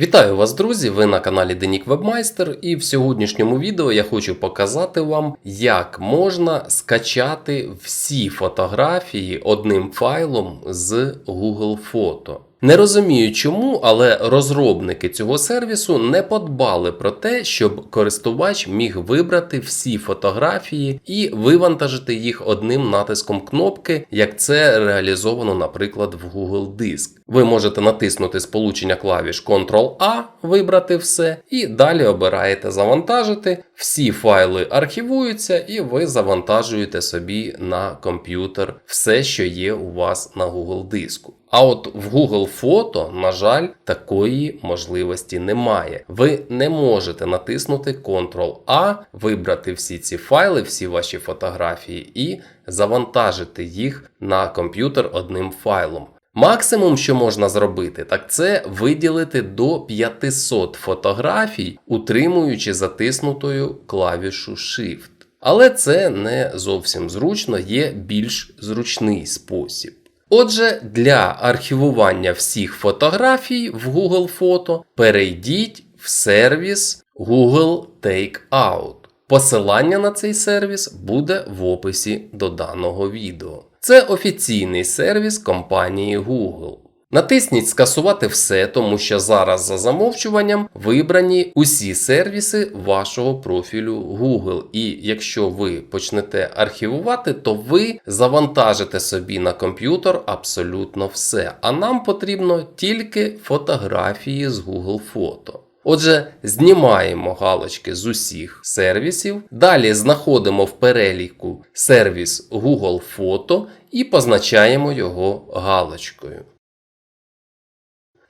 Вітаю вас, друзі! Ви на каналі Денік Вебмайстер, і в сьогоднішньому відео я хочу показати вам, як можна скачати всі фотографії одним файлом з Google Фото. Не розумію чому, але розробники цього сервісу не подбали про те, щоб користувач міг вибрати всі фотографії і вивантажити їх одним натиском кнопки, як це реалізовано, наприклад, в Google Диск. Ви можете натиснути сполучення клавіш Ctrl-A, вибрати все, і далі обираєте завантажити. Всі файли архівуються, і ви завантажуєте собі на комп'ютер все, що є у вас на Google диску. А от в Google Фото, на жаль, такої можливості немає. Ви не можете натиснути Ctrl-A, вибрати всі ці файли, всі ваші фотографії і завантажити їх на комп'ютер одним файлом. Максимум, що можна зробити, так це виділити до 500 фотографій, утримуючи затиснутою клавішу Shift. Але це не зовсім зручно, є більш зручний спосіб. Отже, для архівування всіх фотографій в Google Фото перейдіть в сервіс Google Takeout. Посилання на цей сервіс буде в описі до даного відео. Це офіційний сервіс компанії Google. Натисніть Скасувати все, тому що зараз за замовчуванням вибрані усі сервіси вашого профілю Google. І якщо ви почнете архівувати, то ви завантажите собі на комп'ютер абсолютно все. А нам потрібно тільки фотографії з Google Фото. Отже, знімаємо галочки з усіх сервісів. Далі знаходимо в переліку сервіс Google Фото і позначаємо його галочкою.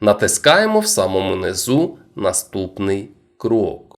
Натискаємо в самому низу наступний крок.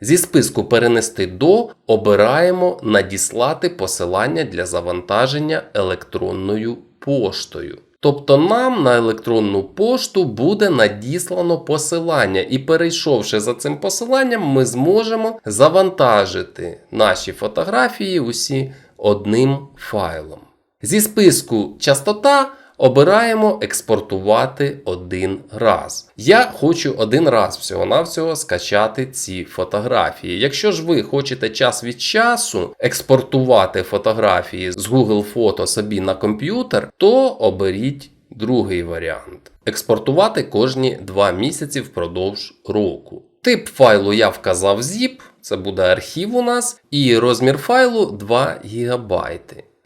Зі списку Перенести до обираємо Надіслати посилання для завантаження електронною поштою. Тобто нам на електронну пошту буде надіслано посилання, і перейшовши за цим посиланням, ми зможемо завантажити наші фотографії усі одним файлом. Зі списку частота обираємо експортувати один раз. Я хочу один раз всього-навсього скачати ці фотографії. Якщо ж ви хочете час від часу експортувати фотографії з Google Фото собі на комп'ютер, то оберіть другий варіант. Експортувати кожні 2 місяці впродовж року. Тип файлу я вказав zip, це буде архів у нас, і розмір файлу 2 ГБ.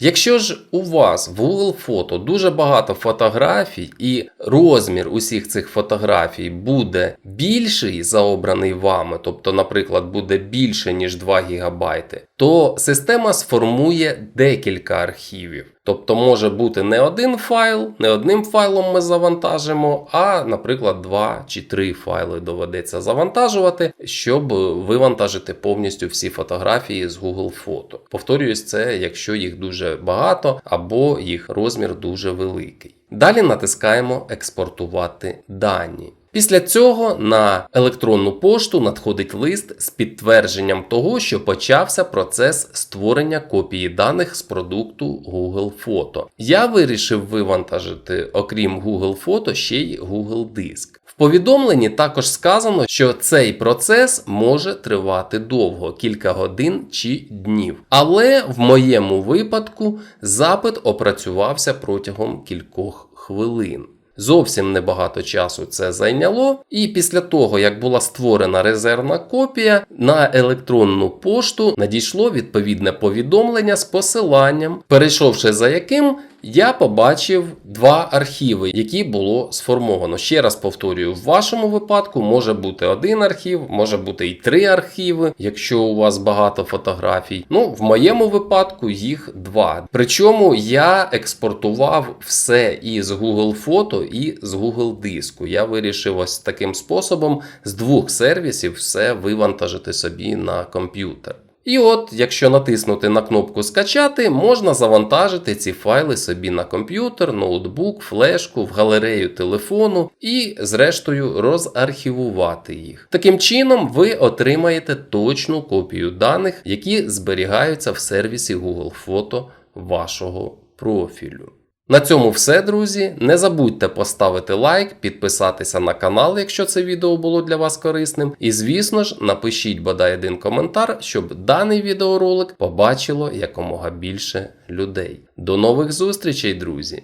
Якщо ж у вас в Google Фото дуже багато фотографій, і розмір усіх цих фотографій буде більший за обраний вами, тобто, наприклад, буде більше, ніж 2 ГБ, то система сформує декілька архівів. Тобто може бути не один файл, не одним файлом ми завантажимо, а, наприклад, два чи три файли доведеться завантажувати, щоб вивантажити повністю всі фотографії з Google Фото. Повторююсь, це якщо їх дуже багато або їх розмір дуже великий. Далі натискаємо Експортувати дані. Після цього на електронну пошту надходить лист з підтвердженням того, що почався процес створення копії даних з продукту Google Фото. Я вирішив вивантажити, окрім Google Фото, ще й Google Диск. В повідомленні також сказано, що цей процес може тривати довго, кілька годин чи днів. Але в моєму випадку запит опрацювався протягом кількох хвилин. Зовсім небагато часу це зайняло, і після того, як була створена резервна копія, на електронну пошту надійшло відповідне повідомлення з посиланням, перейшовши за яким я побачив два архіви, які було сформовано. Ще раз повторюю, в вашому випадку може бути один архів, може бути і три архіви, якщо у вас багато фотографій. Ну, в моєму випадку їх два. Причому я експортував все із Google Фото і з Google Диску. Я вирішив ось таким способом з двох сервісів все вивантажити собі на комп'ютер. І от, якщо натиснути на кнопку Скачати, можна завантажити ці файли собі на комп'ютер, ноутбук, флешку, в галерею телефону і, зрештою, розархівувати їх. Таким чином, ви отримаєте точну копію даних, які зберігаються в сервісі Google Фото вашого профілю. На цьому все, друзі. Не забудьте поставити лайк, підписатися на канал, якщо це відео було для вас корисним. І звісно ж, напишіть бодай один коментар, щоб даний відеоролик побачило якомога більше людей. До нових зустрічей, друзі!